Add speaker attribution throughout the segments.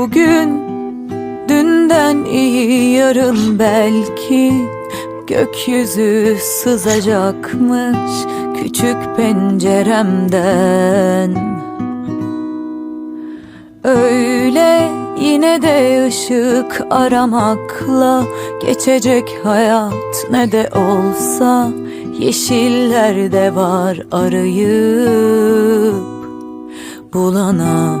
Speaker 1: Bugün dünden iyi yarın belki Gökyüzü sızacakmış küçük penceremden. Öyle yine de ışık aramakla Geçecek hayat ne de olsa Yeşillerde var arayıp Bulana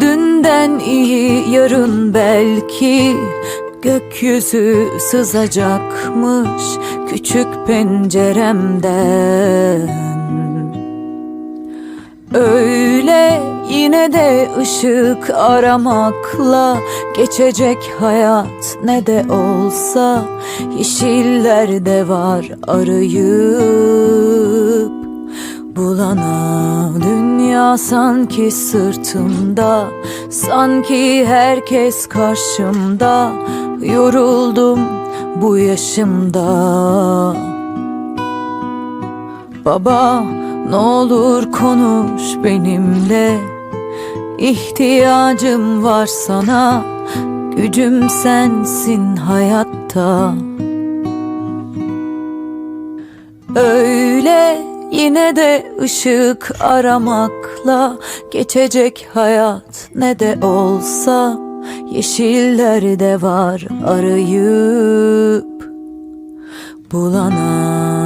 Speaker 1: dünden iyi yarın belki Gökyüzü sızacakmış küçük penceremden. Öyle yine de ışık aramakla Geçecek hayat ne de olsa Yeşillerde var arayıp Bulana dünya sanki sırtımda Sanki herkes karşımda. Yoruldum bu yaşımda. Baba ne olur konuş benimle. İhtiyacım var sana. Gücüm sensin hayatta. Öyle yine de ışık aramakla Geçecek hayat ne de olsa Yeşillerde var arayıp Bulana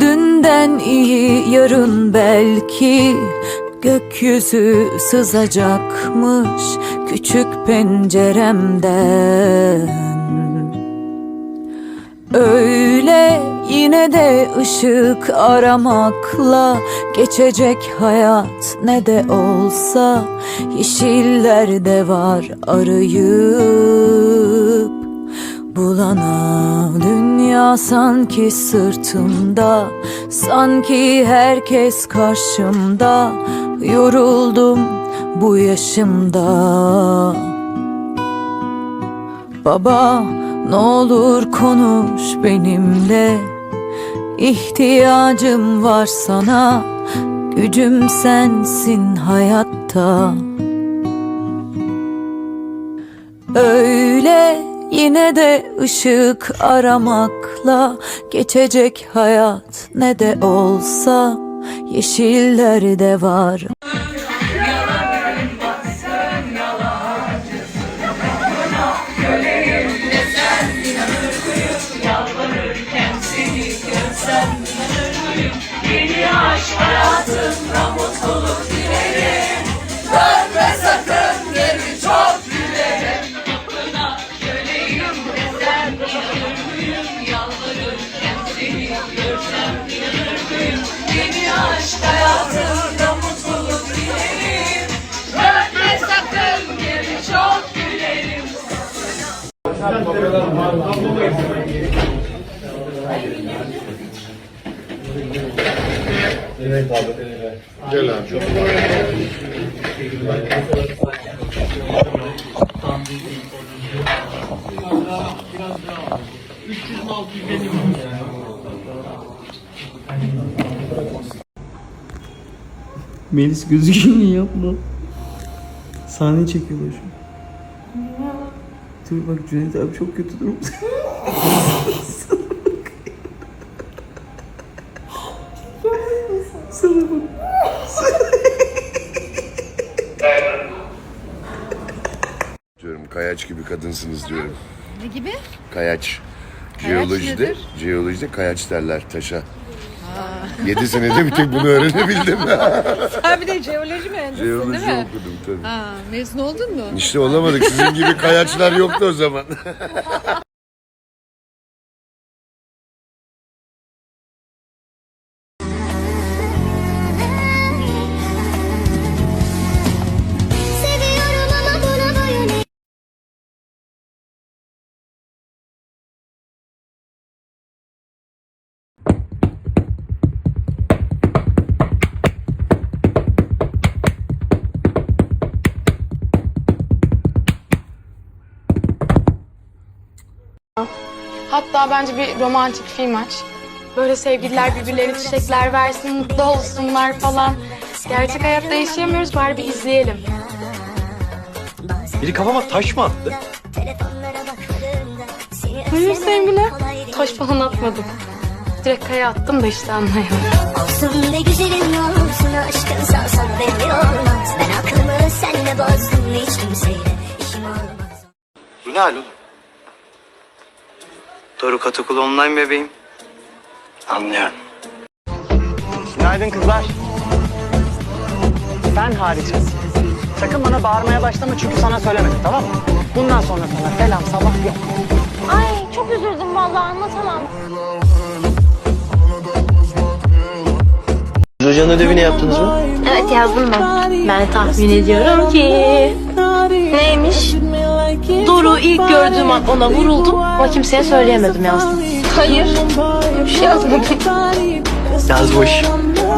Speaker 1: dünden iyi yarın belki Gökyüzü sızacakmış küçük penceremden. Öyle yine de ışık aramakla Geçecek hayat ne de olsa Yeşillerde var arayıp Bulana. Dünya sanki sırtımda Sanki herkes karşımda. Yoruldum bu yaşımda. Baba ne olur konuş benimle. İhtiyacım var sana. Gücüm sensin hayatta. Öyle yine de ışık aramakla Geçecek hayat ne de olsa Yeşillerde var
Speaker 2: Gel abi.
Speaker 3: Melis gözüküyor yapma. Sahne çekiyorlar şu. Dur bak Cüneyt abi çok kötü durumda. Sana bak.
Speaker 2: Diyorum kayaç gibi kadınsınız diyorum.
Speaker 4: Ne gibi?
Speaker 2: Kayaç. Jeolojide,
Speaker 4: nedir?
Speaker 2: jeolojide kayaç derler taşa. Yedi senede bir tek bunu öğrenebildim.
Speaker 4: Ha bir de jeoloji mühendisisin
Speaker 2: Jeoloji
Speaker 4: değil mi?
Speaker 2: okudum tabii.
Speaker 4: Ha, mezun oldun mu?
Speaker 2: İşte olamadık. Sizin gibi kayaçlar yoktu o zaman.
Speaker 5: Hatta bence bir romantik film aç. Böyle sevgililer birbirlerine çiçekler versin, mutlu olsunlar falan. Gerçek hayatta yaşayamıyoruz bari bir izleyelim.
Speaker 6: Biri kafama taş mı attı?
Speaker 5: Hayır sevgili. Taş falan atmadım. Direkt kaya attım da işte anlayalım.
Speaker 7: Olsun be güzelim yolsun aşkın salsan belli olmaz Ben aklımı seninle bozdum hiç kimseyle işim olmaz
Speaker 6: Bu ne hal oğlum? Doruk Atakul online bebeğim. Anlıyorum.
Speaker 8: Günaydın kızlar. Sen hariçsin. Sakın bana bağırmaya başlama çünkü sana söylemedim tamam mı? Bundan sonra sana selam sabah yok.
Speaker 7: Ay çok üzüldüm vallahi anlatamam
Speaker 6: Hocanın ödevini yaptınız mı?
Speaker 5: Evet yazdım ben. Ben tahmin ediyorum ki... Neymiş? Doru ilk gördüğüm an ona vuruldum ama kimseye söyleyemedim yazdım. Hayır. Bir şey yazmadım.
Speaker 6: Yazmış.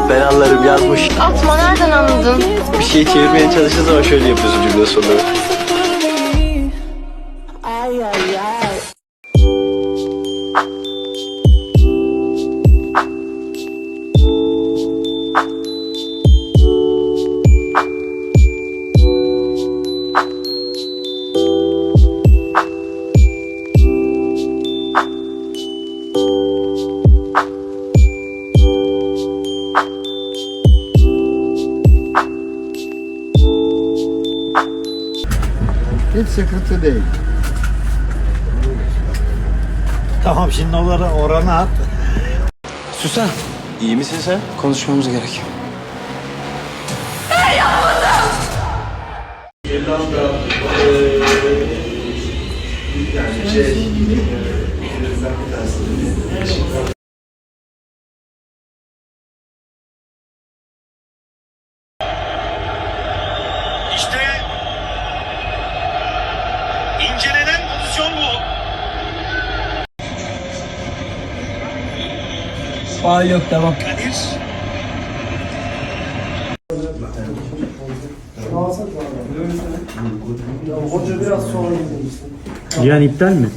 Speaker 6: Ben anlarım yazmış.
Speaker 5: Atma nereden anladın?
Speaker 6: Bir şey çevirmeye çalıştığınız zaman şöyle yapıyorsun cümle sonları.
Speaker 2: Sıkıntı değil.
Speaker 8: Tamam şimdi onları orana at.
Speaker 6: Süsen. İyi misin sen? Konuşmamız gerek.
Speaker 9: İşte
Speaker 3: Faal yok devam.
Speaker 9: Kadir
Speaker 3: Cihan iptal mi?